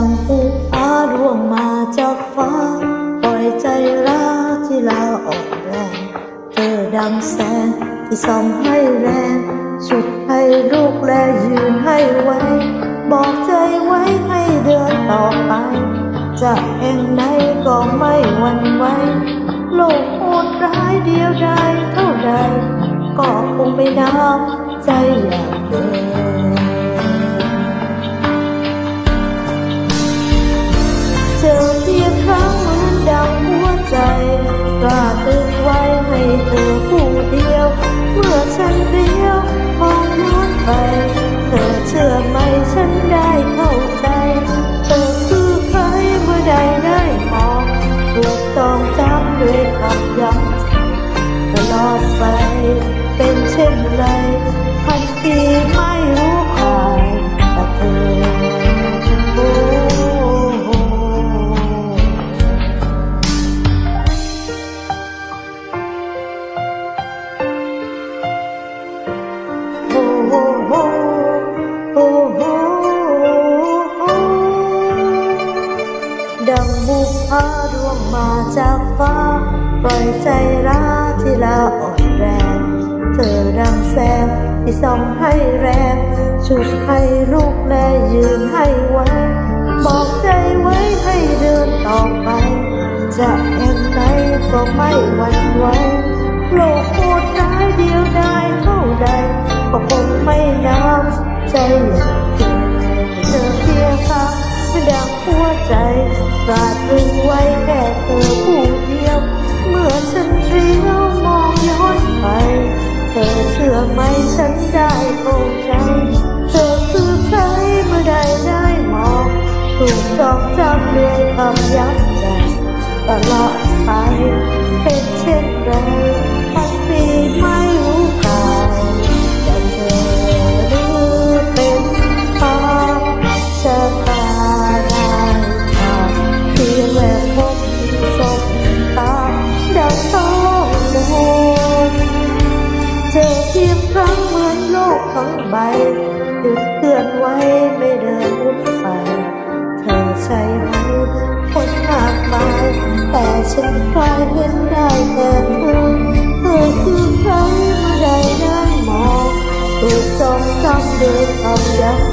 ดังอุกอาร่วงมาจากฟ้า ปล่อยใจราที่ลาออกแรง เธอดังแสงที่ส่องให้แรง ชุดให้ลูกและยืนให้ไว้ บอกใจไว้ให้เดินต่อไป จะเองไหนก็ไม่หวั่นไหวโลกโหดร้ายเดียวดาเท่าใด ก็คงไม่นับใจอยางเธอ มาจากฟ้า ปล่อยใจราที่ลาอ่อนแรง เธอดังแสงที่ส่องให้แรง ชุดให้ลูกและยืนให้ไว้ บอกใจไว้ให้เดินต่อไป จะแห่งไหนก็ไม่หวั่นไหว ด้วยคำย้ำใจตลอดไปเป็นเช่นไรพันปีไม่รู้กาลจะเจอหรือเป็นความชะตาได้ขาดเพียงแวบพบสบตาดังต้องโดนเจอเพียงครั้งเหมือนโลกทั้งใบหยุดเคลื่อนไหวไม่เดินวุ่นไป แต่ฉันคลายเห็นได้แต่เธอเธอคือใครเมื่อใดได้มองถูกจองจำด้วยคำยัก